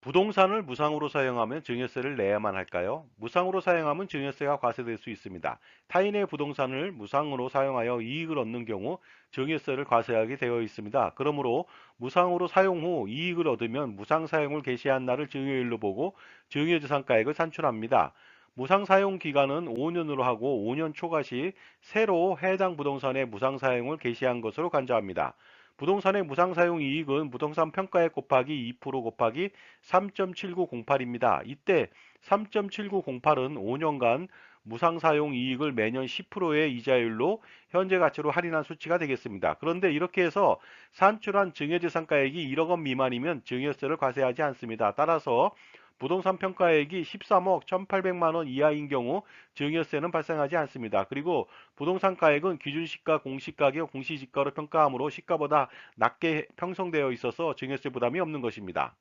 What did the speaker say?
부동산을 무상으로 사용하면 증여세를 내야만 할까요? 무상으로 사용하면 증여세가 과세될 수 있습니다. 타인의 부동산을 무상으로 사용하여 이익을 얻는 경우 증여세를 과세하게 되어 있습니다. 그러므로 무상으로 사용 후 이익을 얻으면 무상 사용을 개시한 날을 증여일로 보고 증여재산가액을 산출합니다. 무상 사용 기간은 5년으로 하고 5년 초과 시 새로 해당 부동산의 무상 사용을 개시한 것으로 간주합니다. 부동산의 무상 사용 이익은 부동산 평가액 곱하기 2% 곱하기 3.7908입니다. 이때 3.7908은 5년간 무상 사용 이익을 매년 10%의 이자율로 현재 가치로 할인한 수치가 되겠습니다. 그런데 이렇게 해서 산출한 증여재산가액이 1억 원 미만이면 증여세를 과세하지 않습니다. 따라서 부동산 평가액이 13억 1,800만 원 이하인 경우 증여세는 발생하지 않습니다. 그리고 부동산 가액은 기준시가, 공시가격, 공시지가로 평가하므로 시가보다 낮게 형성되어 있어서 증여세 부담이 없는 것입니다.